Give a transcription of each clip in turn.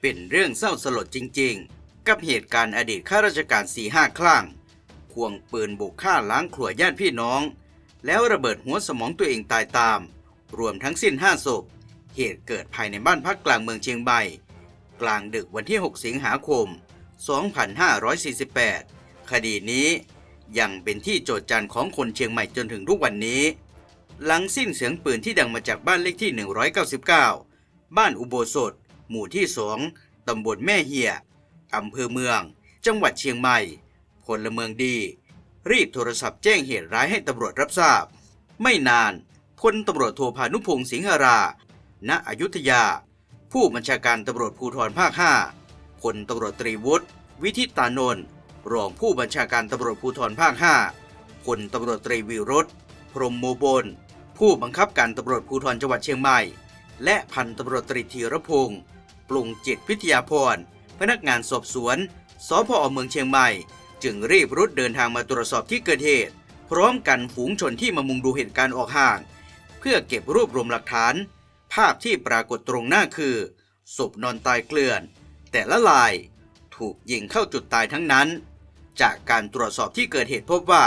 เป็นเรื่องเศร้าสลดจริงๆ กับเหตุการณ์อดีตข้าราชการสีห้าคลั่ง ควงปืนบุกฆ่าล้างครัวญาติพี่น้อง แล้วระเบิดหัวสมองตัวเองตายตาม รวมทั้งสิ้นห้าศพ เหตุเกิดภายในบ้านพักกลางเมืองเชียงใหม่ กลางดึกวันที่ 6 สิงหาคม 2548 คดีนี้ยังเป็นที่โจทย์จันของคนเชียงใหม่จนถึงทุกวันนี้ หลังสิ้นเสียงปืนที่ดังมาจากบ้านเลขที่ 199 บ้านอุโบสถ หมู่ที่2ตำบลแม่เหียอำเภอเมือง จังหวัดเชียงใหม่ พลเมืองดี รีบโทรศัพท์แจ้งเหตุร้ายให้ตำรวจรับทราบ ไม่นานพลตำรวจโทพานุพงศ์สิงหรา ณ อยุธยา ผู้บัญชาการตำรวจภูธรภาค 5 พลตำรวจตรีวุฒิ วิทิตานนท์ รองผู้บัญชาการตำรวจภูธรภาค 5 พลตำรวจตรีวิรุธพรหมโมบลผู้บังคับการตำรวจภูธรจังหวัดเชียงใหม่ และพันตำรวจตรีธีรพงศ์ ปรุงจิตพิทยาพร พนักงานสอบสวนสพอเมืองเชียงใหม่ จึงรีบรุดเดินทางมาตรวจสอบที่เกิดเหตุ พร้อมกันฝูงชนที่มามุงดูเหตุการณ์ออกห่าง เพื่อเก็บรวบรวมหลักฐาน ภาพที่ปรากฏตรงหน้าคือศพนอนตายเกลื่อน แต่ละลายถูกยิงเข้าจุดตายทั้งนั้น จากการตรวจสอบที่เกิดเหตุพบว่า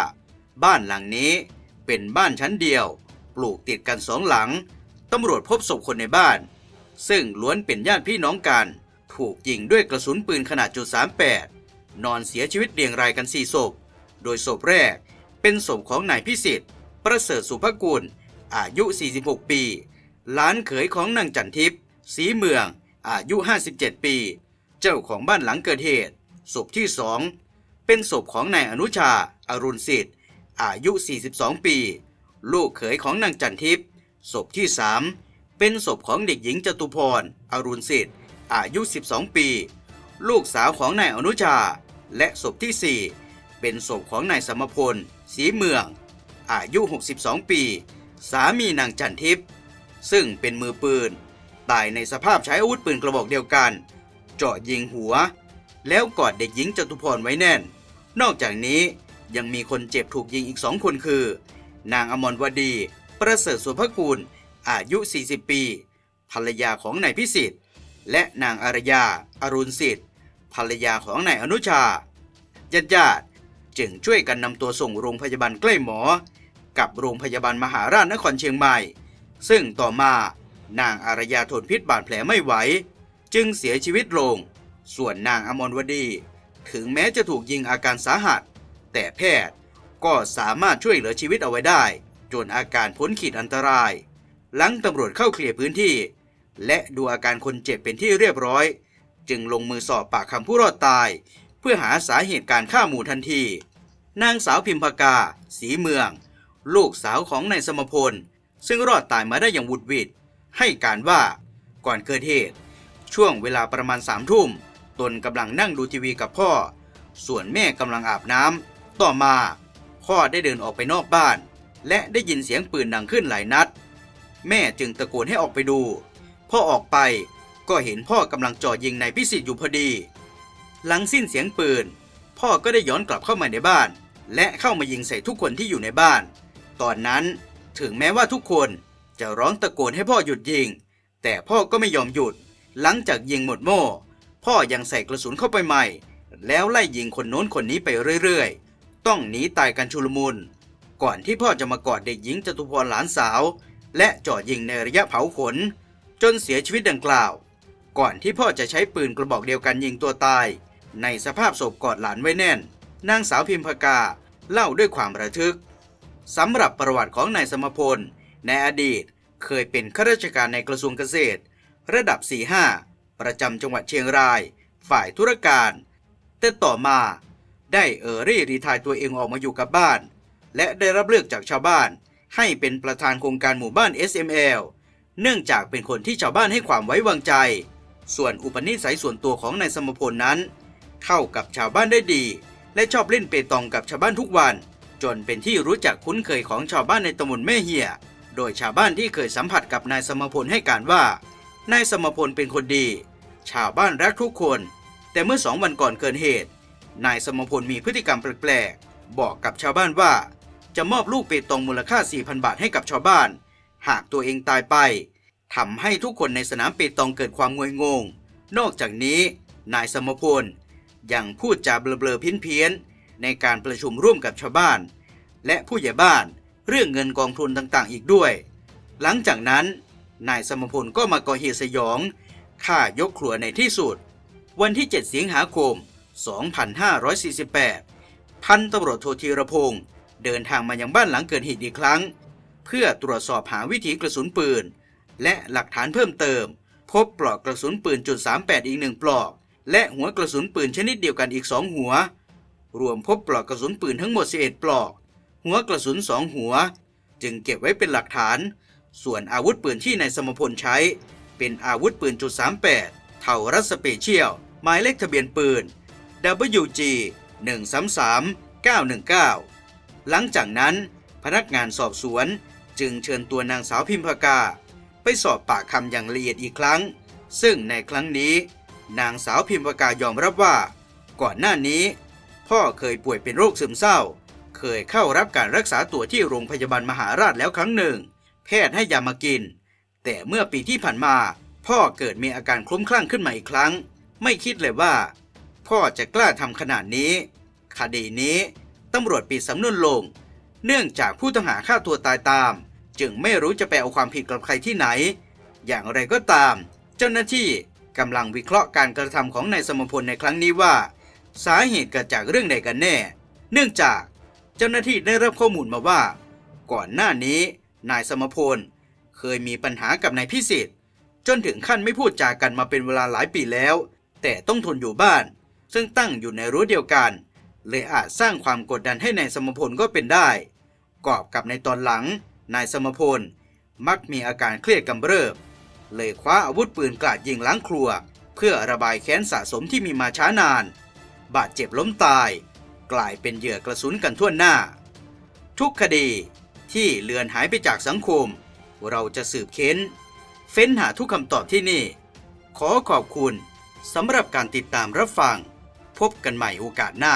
บ้านหลังนี้เป็นบ้านชั้นเดียว ปลูกติดกันสองหลัง ตำรวจพบศพคนในบ้าน ซึ่งล้วนเป็นญาติพี่น้องกัน ถูกยิงด้วยกระสุนปืนขนาดจุด38 นอนเสียชีวิตเรียงรายกันสี่ศพ โดยศพแรกเป็นศพของนายพิสิทธิ์ ประเสริฐสุภกุล อายุ 46 ปี หลานเขยของนางจันทิพย์สีเมือง อายุ 57 ปี เจ้าของบ้านหลังเกิดเหตุ ศพที่สองเป็นศพของนายอนุชา อรุณสิทธิ์ อายุ 42 ปี ลูกเขยของนางจันทิพย์ ศพที่สาม เป็นศพของเด็กหญิงจตุพร อรุณสิทธิ์ อายุ 12 ปี ลูกสาวของนายอนุชา และศพที่สี่เป็นศพของนายสมพล สีเมือง อายุ 62 ปี สามีนางจันทิพย์ ซึ่งเป็นมือปืน ตายในสภาพใช้อาวุธปืนกระบอกเดียวกัน เจาะยิงหัว แล้วกอดเด็กหญิงจตุพรไว้แน่น นอกจากนี้ยังมีคนเจ็บถูกยิงอีกสองคนคือ นางอมรวดี ประเสริฐสุภกุล อายุ 40 ปี ภรรยาของนายพิสิทธิ์ และนางอารยาอรุณสิทธิ์ ภรรยาของนายอนุชาญาติญาติๆจึงช่วยกันนำตัวส่งโรงพยาบาลใกล้หมอ กับโรงพยาบาลมหาราชนครเชียงใหม่ ซึ่งต่อมานางอารยาทนพิษบาดแผลไม่ไหว จึงเสียชีวิตลง ส่วนนางอมรวดี ถึงแม้จะถูกยิงอาการสาหัส แต่แพทย์ก็สามารถช่วยเหลือชีวิตเอาไว้ได้ จนอาการพ้นขีดอันตราย หลังตำรวจเข้าเคลียร์พื้นที่ และดูอาการคนเจ็บเป็นที่เรียบร้อย จึงลงมือสอบปากคำผู้รอดตาย เพื่อหาสาเหตุการฆ่าหมู่ทันที นางสาวพิมพากา สีเมือง ลูกสาวของนายสมพล ซึ่งรอดตายมาได้อย่างหวุดหวิดให้การว่าก่อนเกิดเหตุ ช่วงเวลาประมาณสามทุ่ม ตนกำลังนั่งดูทีวีกับพ่อ ส่วนแม่กำลังอาบน้ำต่อมา พ่อได้เดินออกไปนอกบ้าน และได้ยินเสียงปืนดังขึ้นหลายนัด แม่จึงตะโกนให้ออกไปดู พ่อออกไปก็เห็นพ่อกำลังจ่อยิงนายพิสิทธิ์อยู่พอดี หลังสิ้นเสียงปืน พ่อก็ได้ย้อนกลับเข้ามาในบ้าน และเข้ามายิงใส่ทุกคนที่อยู่ในบ้าน ตอนนั้นถึงแม้ว่าทุกคนจะร้องตะโกนให้พ่อหยุดยิง แต่พ่อก็ไม่ยอมหยุด หลังจากยิงหมดโม่ พ่อยังใส่กระสุนเข้าไปใหม่ แล้วไล่ยิงคนโน้นคนนี้ไปเรื่อยๆ ต้องหนีตายกันชุลมุน ก่อนที่พ่อจะมากอดเด็กหญิงจตุพรหลานสาว และจ่อยิงในระยะเผาขน จนเสียชีวิตดังกล่าว ก่อนที่พ่อจะใช้ปืนกระบอกเดียวกันยิงตัวตาย ในสภาพศพกอดหลานไว้แน่น นางสาวพิมพกาเล่าด้วยความระทึกสำหรับประวัติของนายสมพล ในอดีตเคยเป็นข้าราชการในกระทรวงเกษตร ระดับ 4-5 ประจำจังหวัดเชียงราย ฝ่ายธุรการ แต่ต่อมาได้เออรี่รีทายตัวเองออกมาอยู่กับบ้าน และได้รับเลือกจากชาวบ้าน ให้เป็นประธานโครงการหมู่บ้าน SML เนื่องจากเป็นคนที่ชาวบ้านให้ความไว้วางใจ ส่วนอุปนิสัยส่วนตัวของนายสมพลนั้น เข้ากับชาวบ้านได้ดี และชอบเล่นเปตองกับชาวบ้านทุกวัน จนเป็นที่รู้จักคุ้นเคยของชาวบ้านในตำบลแม่เหียโดยชาวบ้านที่เคยสัมผัสกับนายสมพลให้การว่านายสมพลเป็นคนดี ชาวบ้านรักทุกคน แต่เมื่อสองวันก่อนเกิดเหตุ นายสมพลมีพฤติกรรมแปลกๆบอกกับชาวบ้านว่า จะมอบลูกเปตองมูลค่า 4,000 บาทให้กับชาวบ้าน หากตัวเองตายไปทำให้ทุกคนในสนามเปตองเกิดความงวยงง นอกจากนี้ นายสมพลยังพูดจาเบลอๆเพี้ยนๆในการประชุมร่วมกับชาวบ้าน และผู้ใหญ่บ้านเรื่องเงินกองทุนต่างๆ อีกด้วย หลังจากนั้น นายสมพลก็มาก่อเหตุสยองฆ่ายกครัวในที่สุด วันที่ 7 สิงหาคม 2548 พันตำรวจโทธีรพงศ์ เดินทางมายังบ้านหลังเกิดเหตุอีกครั้ง เพื่อตรวจสอบหาวิถีกระสุนปืน และหลักฐานเพิ่มเติม พบปลอกกระสุนปืนจุด38อีกหนึ่งปลอก และหัวกระสุนปืนชนิดเดียวกันอีกสองหัว รวมพบปลอกกระสุนปืนทั้งหมด 11 ปลอก หัวกระสุนสองหัว จึงเก็บไว้เป็นหลักฐาน ส่วนอาวุธปืนที่นายสมพลใช้ เป็นอาวุธปืนจุด38เท่ารัสเปเชียลหมายเลขทะเบียนปืน WG 133 919 หลังจากนั้นพนักงานสอบสวนจึงเชิญตัวนางสาวพิมพากา ไปสอบปากคำอย่างละเอียดอีกครั้ง ซึ่งในครั้งนี้ นางสาวพิมพากายอมรับว่า ก่อนหน้านี้ พ่อเคยป่วยเป็นโรคซึมเศร้า เคยเข้ารับการรักษาตัวที่โรงพยาบาลมหาราชแล้วครั้งหนึ่ง แพทย์ให้ยามากิน แต่เมื่อปีที่ผ่านมา พ่อเกิดมีอาการคลุ้มคลั่งขึ้นมาอีกครั้ง ไม่คิดเลยว่า พ่อจะกล้าทำขนาดนี้ คดีนี้ ตำรวจปิดสำนวนลง เนื่องจากผู้ต้องหาฆ่าตัวตายตาม จึงไม่รู้จะไปเอาความผิดกับใครที่ไหน อย่างไรก็ตาม เจ้าหน้าที่กำลังวิเคราะห์การกระทำของนายสมพลในครั้งนี้ว่า สาเหตุเกิดจากเรื่องใดกันแน่ เนื่องจากเจ้าหน้าที่ได้รับข้อมูลมาว่า ก่อนหน้านี้ นายสมพลเคยมีปัญหากับนายพิสิทธิ์จนถึงขั้นไม่พูดจากันมาเป็นเวลาหลายปีแล้ว แต่ต้องทนอยู่บ้าน ซึ่งตั้งอยู่ในรั้วเดียวกัน เลยอาจสร้างความกดดันให้นายสมพลก็เป็นได้ กอบกับในตอนหลัง นายสมพลมักมีอาการเครียดกำเริบ เลยคว้าอาวุธปืนกราดยิงล้างครัว เพื่อระบายแค้นสะสมที่มีมาช้านาน บาดเจ็บล้มตาย กลายเป็นเหยื่อกระสุนกันทั่วหน้า ทุกคดีที่เลือนหายไปจากสังคม เราจะสืบเค้น เฟ้นหาทุกคำตอบที่นี่ ขอขอบคุณสำหรับการติดตามรับฟัง พบกันใหม่โอกาสหน้า